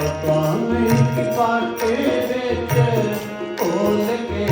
ਪਤਾ ਨਹੀਂ ਕਿ ਪਾਟੇ ਵਿੱਚ ਭੁੱਲ ਕੇ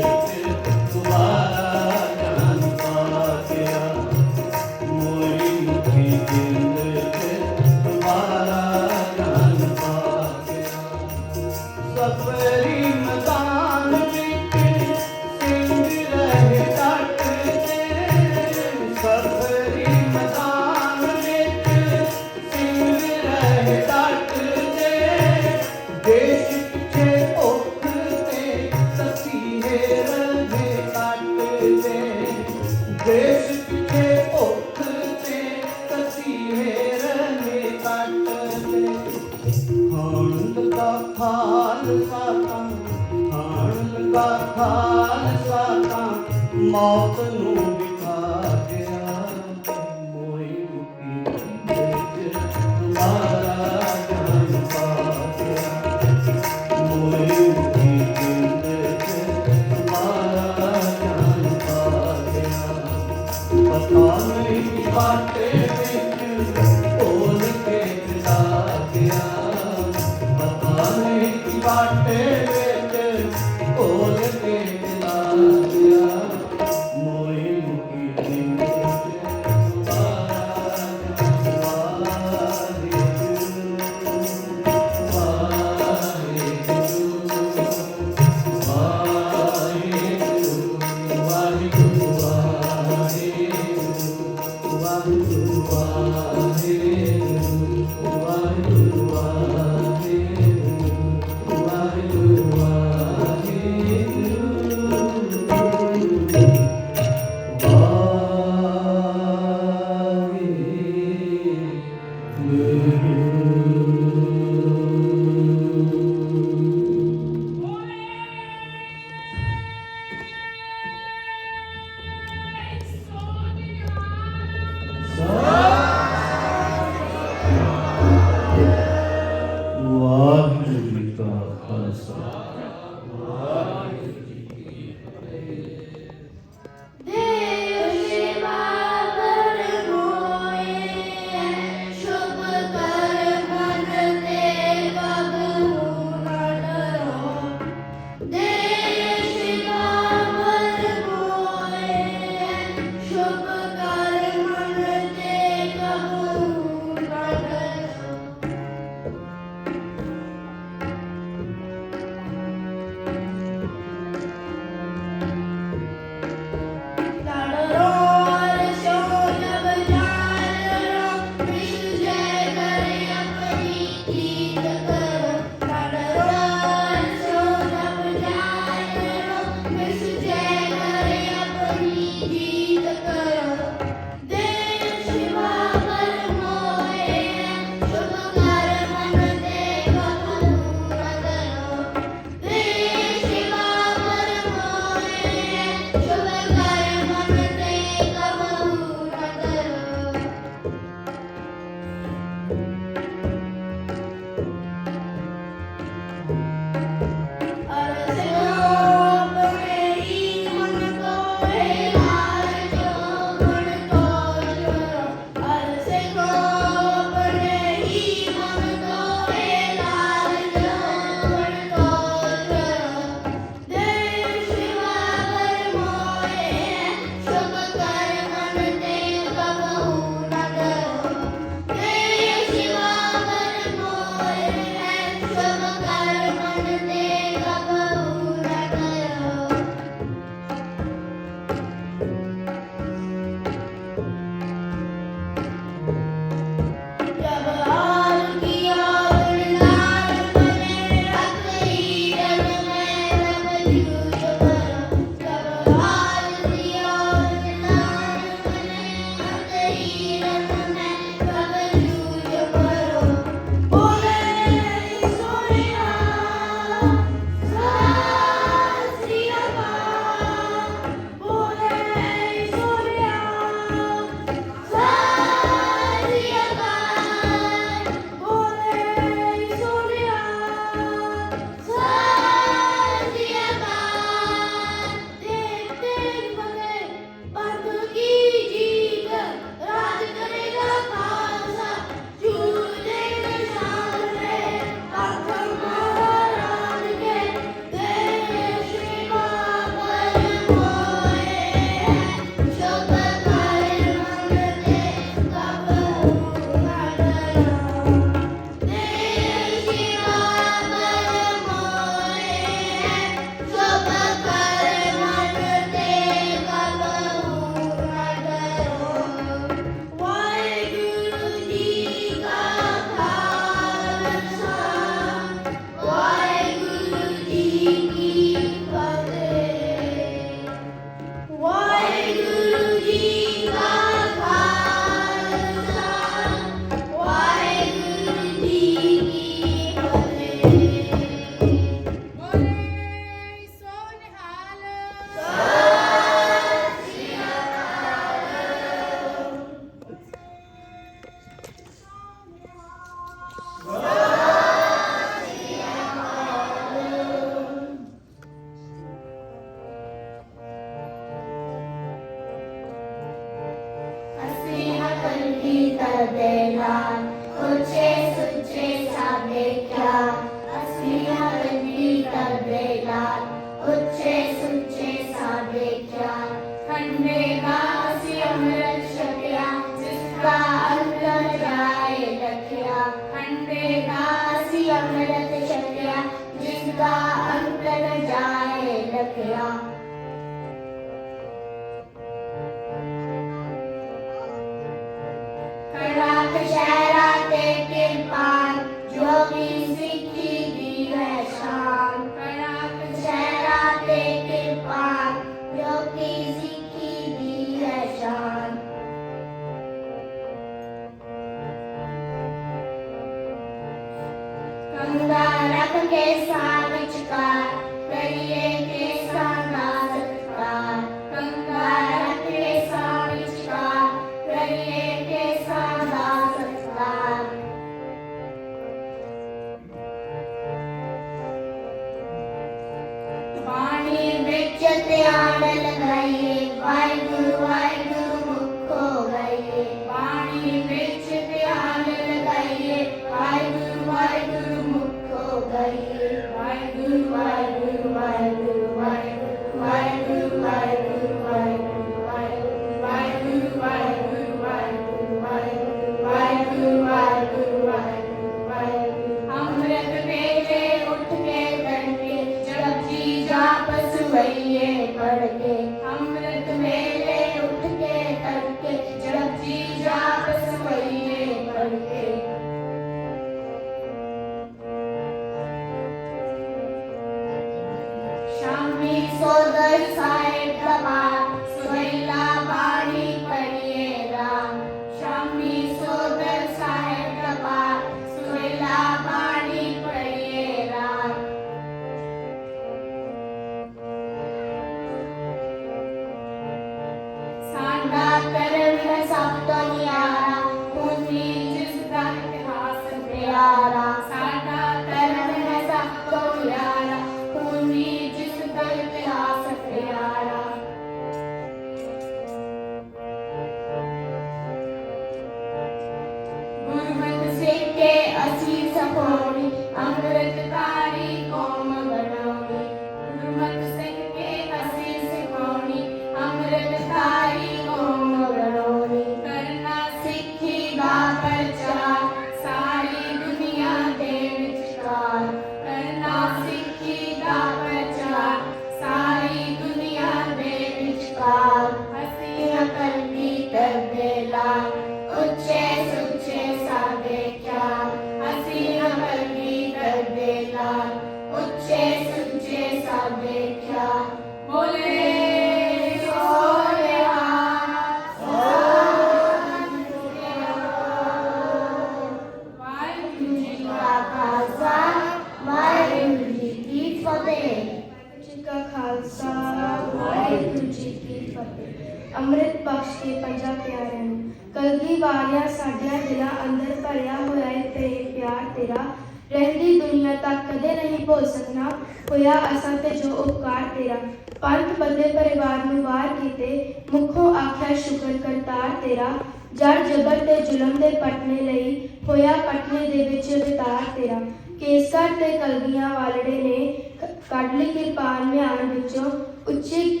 ਬਖਸ਼ ਕੇ ਪੰਜਾਂ ਪਿਆਰਿਆਂ ਨੂੰ। ਕਲਗੀ ਵਾਰਿਆ ਸਾਡਿਆਂ ਦਿਲਾਂ ਅੰਦਰ ਭਰਿਆ ਹੋਇਆ ਏ ਪ੍ਰੇਮ ਪਿਆਰ ਤੇਰਾ। ਰਹਿੰਦੀ ਦੁਨੀਆ ਤੱਕ ਕਦੇ ਨਹੀਂ ਭੁੱਲ ਸਕਣਾ। ਹੋਇਆ ਅਸਾਂ ਤੇ ਜੋ ਉਪਕਾਰ ਤੇਰਾ। ਪੰਥ ਬੰਦੇ ਪਰਿਵਾਰ ਨੂੰ ਵਾਰ ਕੀਤੇ। ਮੁਖੋਂ ਆਖਿਆ ਸ਼ੁਕਰ ਕਰਤਾਰ ਤੇਰਾ। ਜੜ ਜਬਰ ਤੇ ਜ਼ੁਲਮ ਦੇ ਪਟਨੇ ਲਈ। ਹੋਇਆ ਪਟਨੇ ਦੇ ਵਿੱਚ ਵਿਤਾਰ ਤੇਰਾ। ਕੇਸਰ ਤੇ ਕਲਗੀਆਂ ਵਾਲੜੇ ਨੇ। ਕੱਢ ਲਈ ਕਿਰਪਾਨ ਮਿਆਨ ਵਿੱਚੋਂ। ਉੱਚੀ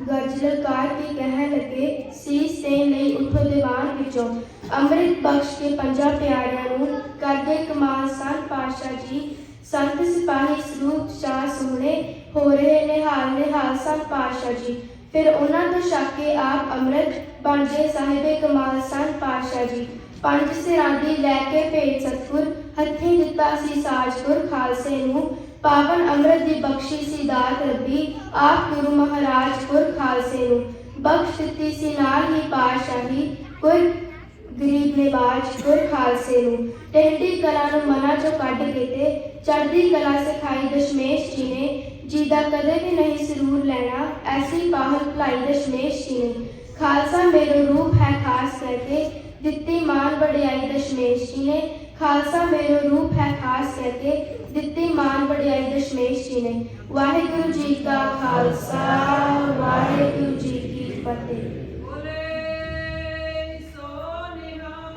ਗਰਜ ਲਲਕਾਰ ਕੇ ਕਹਿਣ ਲੱਗੇ ਸੀਸ ਤੇ ਲਈ ਉਠੋ ਦੀਵਾਨ ਵਿੱਚੋਂ। ਅੰਮ੍ਰਿਤ ਬਖਸ਼ ਕੇ ਪੰਜਾਂ ਪਿਆਰਿਆਂ ਨੂੰ ਕਰਦੇ ਕਮਾਲ ਸੰਤ ਪਾਤਸ਼ਾਹ ਜੀ। ਸੰਤ ਸਿਪਾਹੀ ਸਰੂਪ ਸ਼ਾਹ ਸੋਹਣੇ ਹੋ ਰਹੇ ਨਿਹਾਲ ਨਿਹਾਲ ਸੰਤ ਪਾਤਸ਼ਾਹ ਜੀ। ਫਿਰ ਉਹਨਾਂ ਤੋਂ ਛਕ ਕੇ ਆਪ ਅੰਮ੍ਰਿਤ ਬਣ ਗਏ ਸਾਹਿਬੇ ਕਮਾਲ ਸੰਤ ਪਾਤਸ਼ਾਹ ਜੀ। ਪੰਜ ਸਿਰਾਂ ਦੀ ਲੈ ਕੇ ਭੇਟ ਸਤਿਗੁਰ, ਹੱਥੀ ਦਿੱਤਾ ਸੀ ਸਾਜਪੁਰ ਖਾਲਸੇ ਨੂੰ। ਪਾਵਨ ਅੰਮ੍ਰਿਤ ਦੀ ਬਖਸ਼ੀ ਸੀ ਦਾਤ ਰੱਬੀ, ਆਪ ਗੁਰੂ ਮਹਾਰਾਜ ਗੁਰ ਖਾਲਸੇ ਨੂੰ। ਬਖਸ਼ ਦਿੱਤੀ ਸੀ ਨਾਲ ਹੀ ਪਾਤਸ਼ਾਹੀ ਗੁਰ ਗਰੀਬ ਨਿਵਾਜ ਗੁਰ ਖਾਲਸੇ ਨੂੰ। ਟਹਿੰਡੀ ਕਲਾ ਨੂੰ ਮਨਾ ਚੋਂ ਕੱਢ ਕੇ ਤੇ ਚੜ੍ਹਦੀ ਕਲਾ ਸਿਖਾਈ ਦਸ਼ਮੇਸ਼ ਜੀ ਨੇ ਜੀ ਦਾ ਕਦੇ ਵੀ ਨਹੀਂ ਸਰੂਰ ਲੈਣਾ, ਐਸੀ ਪਾਹਲ ਭਲਾਈ ਦਸ਼ਮੇਸ਼ ਜੀ ਨੇ। ਖਾਲਸਾ ਮੇਰੇ ਰੂਪ ਹੈ ਖਾਸ ਕਰਕੇ, ਦਿੱਤੀ ਮਾਨ ਵਡਿਆਈ ਦਸ਼ਮੇਸ਼ ਜੀ ਨੇ ਖਾਲਸਾ ਮੇਰੇ ਰੂਪ ਹੈ ਖਾਸ ਕਰਕੇ ਦਿੱਤੀ ਮਾਨ ਵਡਿਆਈ ਦਸ਼ਮੇਸ਼ ਜੀ ਨੇ। ਵਾਹਿਗੁਰੂ ਜੀ ਕਾ ਖਾਲਸਾ ਵਾਹਿਗੁਰੂ ਜੀ ਕੀ ਫਤਿਹ। ਬੋਲੇ ਸੋ ਨਿਹਾਲ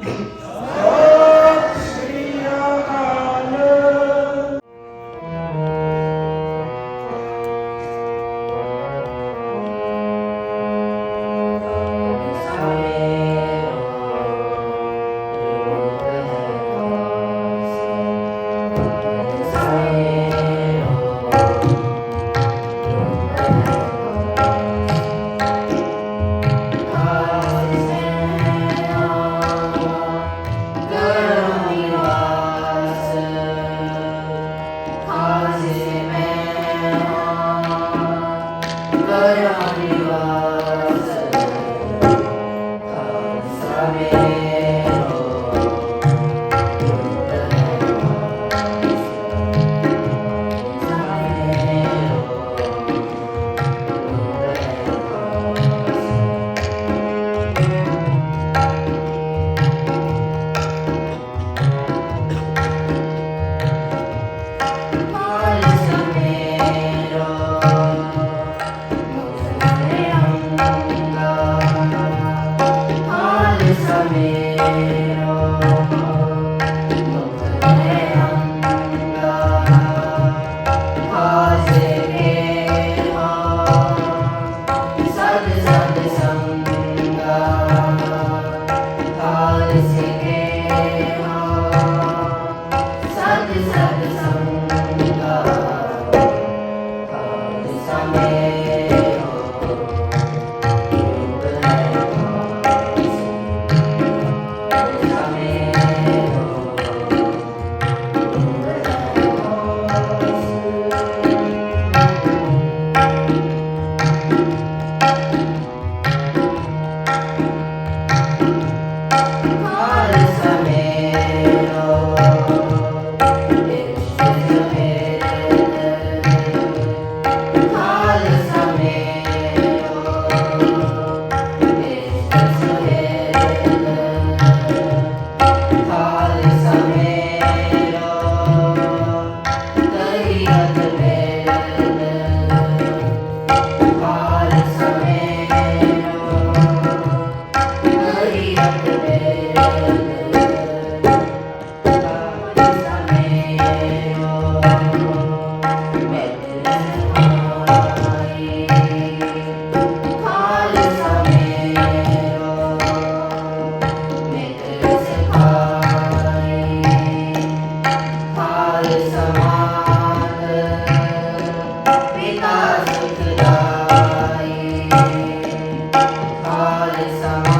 ਖਾਲਸਾ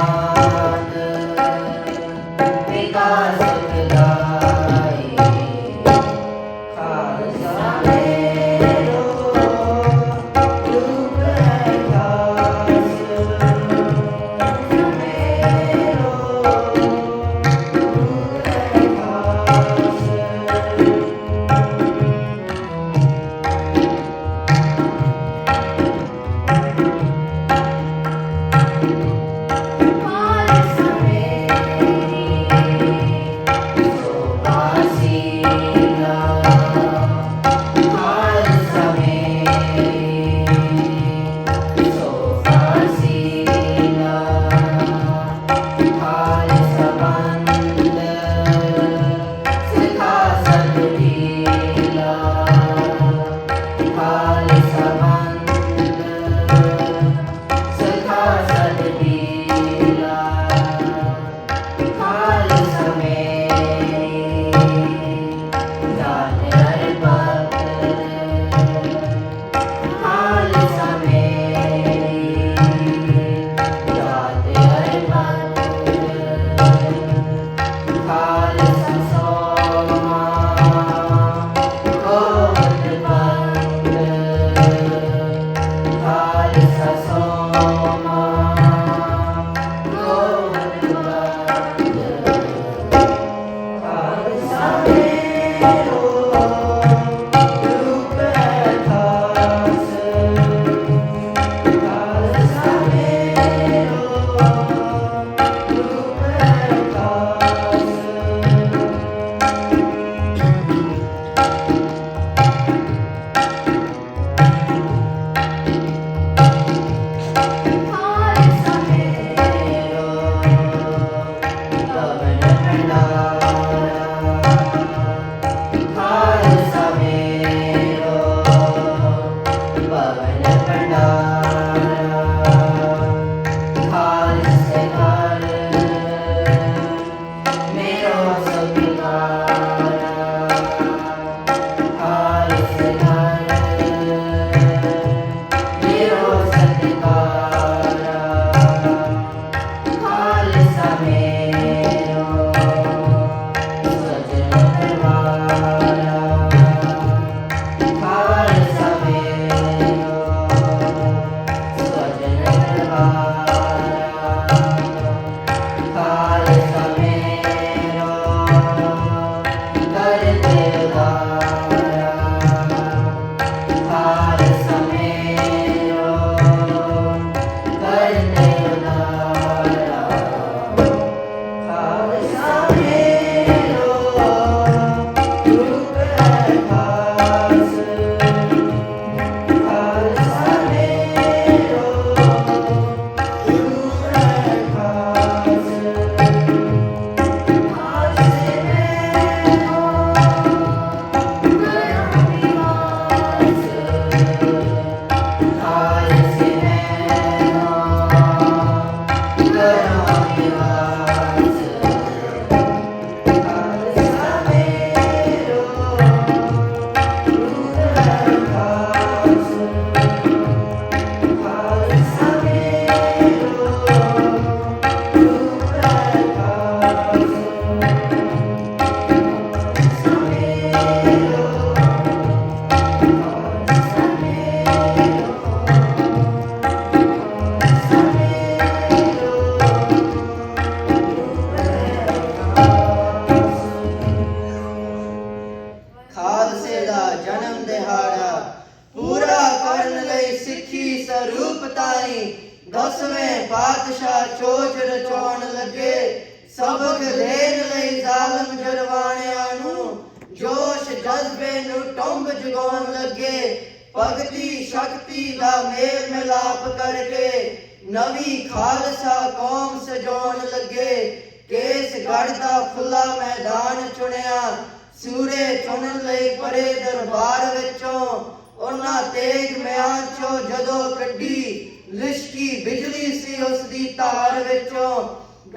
ਜਦੋਂ ਕੱਢੀ ਲਿਸ਼ਕੀ ਬਿਜਲੀ ਸੀ ਉਸ ਦੀ ਧਾਰ ਵਿੱਚੋਂ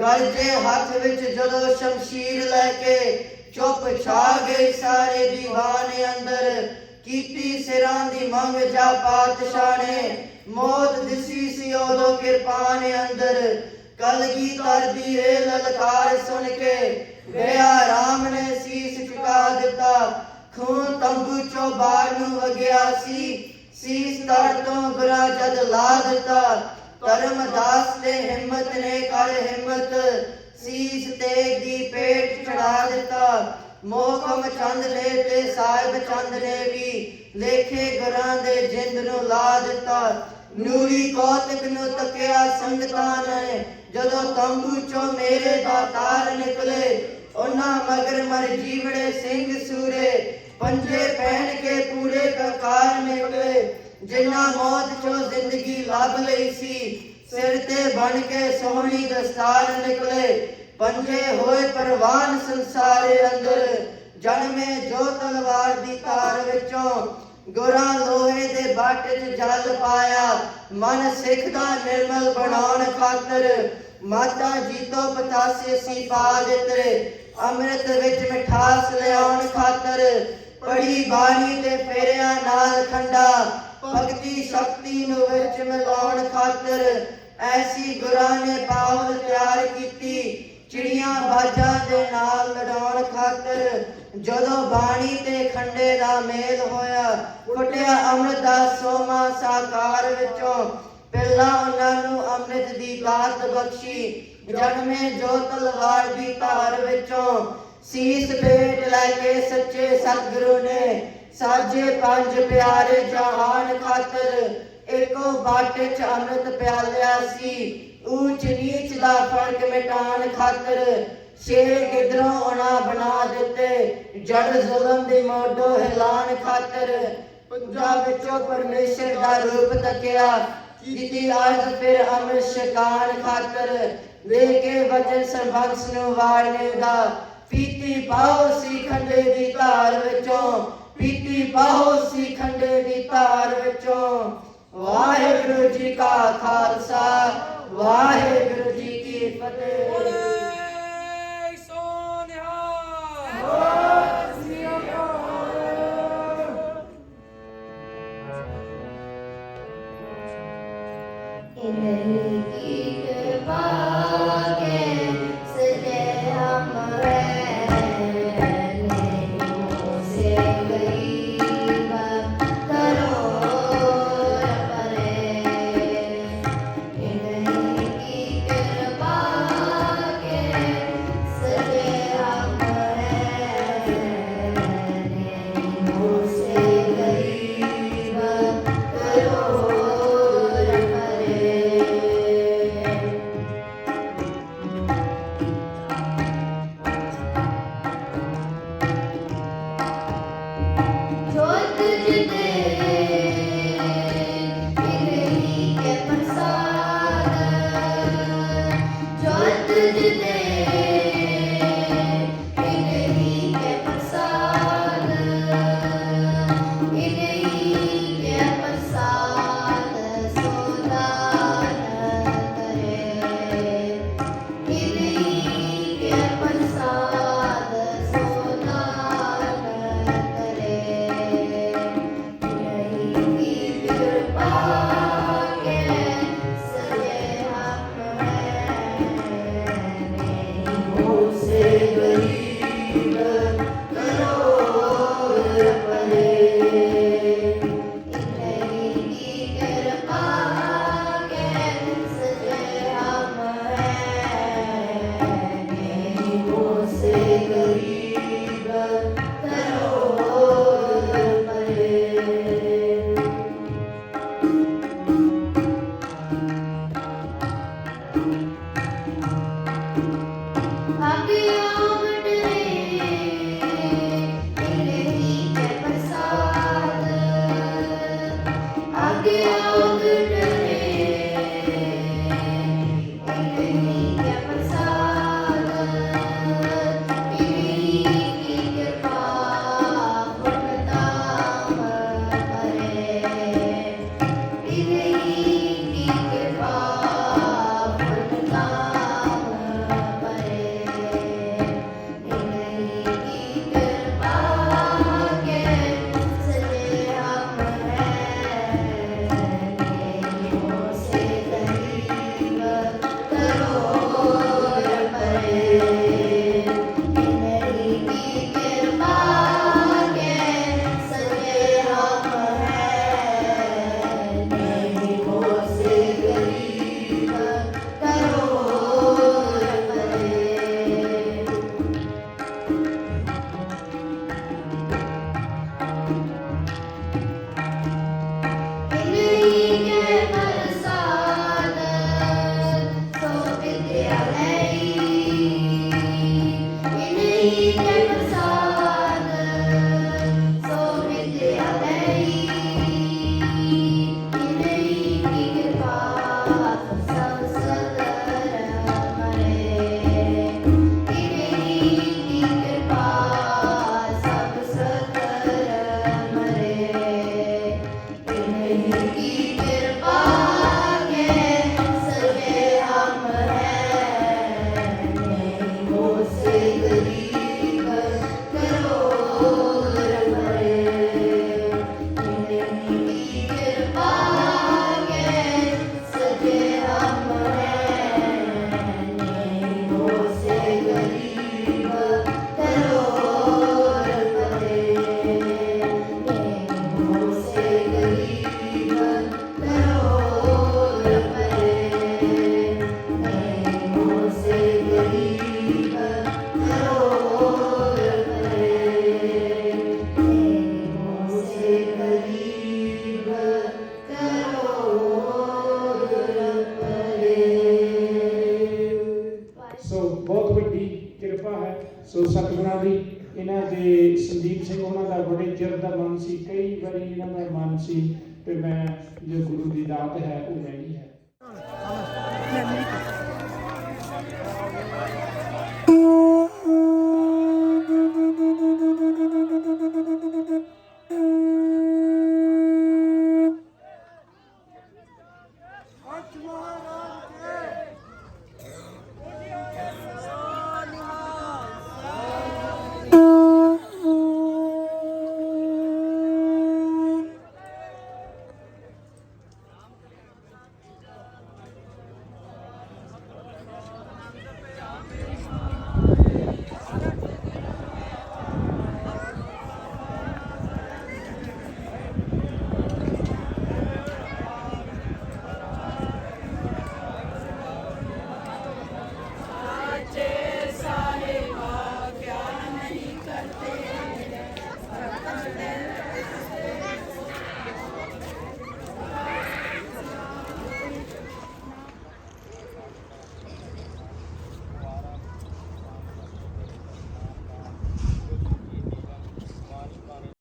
ਗਰਜੇ ਹੱਥ ਵਿੱਚ ਜਦੋਂ ਸ਼ਮਸ਼ੀਰ ਲੈ ਕੇ ਚੁੱਪ ਛਾ ਗਈ ਸਾਰੇ ਦੀਵਾਨੇ ਅੰਦਰ, ਕੀਤੀ ਸਿਰਾਂ ਦੀ ਮੰਗ ਜਾ ਪਾਤਸ਼ਾਹ ਨੇ ਮੌਤ ਦਿਸੀ ਸੀ ਉਦੋਂ ਕਿਰਪਾਨ ਅੰਦਰ। ਕਲਗੀ ਕਰਦੀ ਏ ਲਲਕਾਰ ਸੁਣ ਕੇ ਗਿਆ ਰਾਮ ਨੇ ਸੀਸ ਝੁਕਾ ਦਿੱਤਾ। ਖੂਨ ਤੰਬੂ ਚੋਂ ਬਾਹਰ ਨੂੰ ਵਗਿਆ ਸੀ। ਸੀਸ ਤੜ ਤੋਂ ਗੁਰਾ ਜਦ ਲਾ ਦਿੱਤਾ। ਧਰਮਦਾਸ ਤੇ ਹਿੰਮਤ ਨੇ ਕਰ ਹਿੰਮਤ। ਸੀਸ ਤੇਗ ਦੀ ਪੇਟ ਚੜਾ ਦਿੱਤਾ। ਮੋਹਕਮ ਚੰਦ ਨੇ ਤੇ ਸਾਹਿਬ ਚੰਦ ਨੇ ਵੀ ਲੇਖੇ ਗੁਰਾਂ ਦੇ ਜਿੰਦ ਨੂੰ ਲਾ ਦਿੱਤਾ। ਨੂਰੀ ਕੌਤਕ ਨੂੰ ਤੱਕਿਆ ਸੰਗਤਾਂ ਨੇ। ਜਦੋਂ ਤੰਬੂ ਚੋਂ ਮੇਰੇ ਦਾ ਤਾਰ ਨਿਕਲੇ, ਉਹਨਾਂ ਮਗਰ ਮਰ ਜੀਵੜੇ ਸਿੰਘ ਸੂਰੇ। ਪੰਜੇ ਜਿਨ੍ਹਾਂ ਮੌਤ ਚੋਂ ਜ਼ਿੰਦਗੀ ਲੱਭ ਲਈ ਸੀ, ਸਿਰ ਤੇ ਬਣ ਕੇ ਸੋਹਣੀ ਦਸਤਾਰ ਨਿਕਲੇ। ਪੰਜੇ ਹੋਏ ਪਰਵਾਨ ਸੰਸਾਰੇ ਅੰਦਰ, ਜਨਮੇ ਜੋ ਤਲਵਾਰ ਦੀ ਧਾਰ ਵਿੱਚੋਂ। ਗੁਰਾਂ ਲੋਹੇ ਦੇ ਬਾਟ 'ਚ ਜਲ ਪਾਇਆ, ਮਨ ਸਿੱਖ ਦਾ ਨਿਰਮਲ ਬਣਾਉਣ ਖਾਤਰ। ਮਾਤਾ ਜੀ ਤੋਂ ਪਤਾਸੇ ਸੀ ਪਾ ਦਿੱਤੇ, ਅੰਮ੍ਰਿਤ ਵਿੱਚ ਮਿਠਾਸ ਲਿਆਉਣ ਖਾਤਰ। ਪੜੀ ਬਾਣੀ ਤੇ ਫੇਰਿਆ ਨਾਲ ਖੰਡਾ ਭਗਤੀ ਸ਼ਕਤੀ ਨੂੰ ਵਿੱਚ ਮਿਲਾਉਣ ਖਾਤਰ ਐਸੀ ਗੁਰਾਂ ਨੇ ਪਾਵਲ ਤਿਆਰ ਕੀਤੀ, ਚਿੜੀਆਂ ਬਾਜਾਂ ਦੇ ਨਾਲ ਲੜਾਉਣ ਖਾਤਰ ਜਦੋਂ ਬਾਣੀ ਤੇ ਖੰਡੇ ਦਾ ਮੇਲ ਹੋਇਆ, ਫੁੱਟਿਆ ਅੰਮ੍ਰਿਤ ਦਾ ਸੋਮਾ ਸਾਕਾਰ ਵਿੱਚੋਂ, ਪਹਿਲਾਂ ਉਹਨਾਂ ਨੂੰ ਅੰਮ੍ਰਿਤ ਦੀ ਦਾਤ ਬਖਸ਼ੀ, ਜਨਮੇ ਜੋ ਤਲਵਾਰ ਦੀ ਧਾਰ ਵਿੱਚੋਂ, ਸੀਸ ਭੇਟ ਲੈ ਕੇ ਸੱਚੇ ਸਤਿਗੁਰੂ ਨੇ ਸਾਜੇ ਪੰਜ ਪਿਆਰੇ ਜਹਾਨ ਖਾਤਰ ਇੱਕੋ ਬਾਟੇ ਚ ਅੰਮ੍ਰਿਤ ਪਿਆਲਿਆ ਸੀ। ਊਚ ਨੀਚ ਦਾ ਫ਼ਰਕ ਮਿਟਾਉਣ ਖਾਤਰ ਸ਼ੇਰ ਗਿਦਰੋਂ ਉਹਨਾਂ ਬਣਾ ਦਿੱਤੇ। ਜੜ ਜ਼ੁਲਮ ਦੀ ਮੋਢੋ ਹਿਲਾਨ ਖਾਤਰ ਪੰਜਾਬ ਵਿੱਚੋਂ ਪਰਮੇਸ਼ਰ ਦਾ ਰੂਪ ਤੱਕਿਆ। ਕੀਤੀ ਅੱਜ ਫਿਰ ਅਮਰ ਸ਼ਕਾਨ ਖਾਤਰ ਲੈ ਕੇ ਵਚਨ ਸਰਬੰਸ ਨੂੰ ਵਾਰਨੇ ਦਾ। ਪੀਤੀ ਪਾਓ ਸੀ ਖੰਡੇ ਦੀ ਧਾਰ ਵਿੱਚੋਂ ਪੀਤੀ ਪਾਓ ਸੀ ਖੰਡੇ ਦੀ ਧਾਰ ਵਿੱਚੋਂ। ਵਾਹਿਗੁਰੂ ਜੀ ਕਾ ਖਾਲਸਾ ਵਾਹਿਗੁਰੂ ਜੀ ਕੀ ਫਤਿਹ। ਬੋਲੇ ਸੋਨਿਹਾ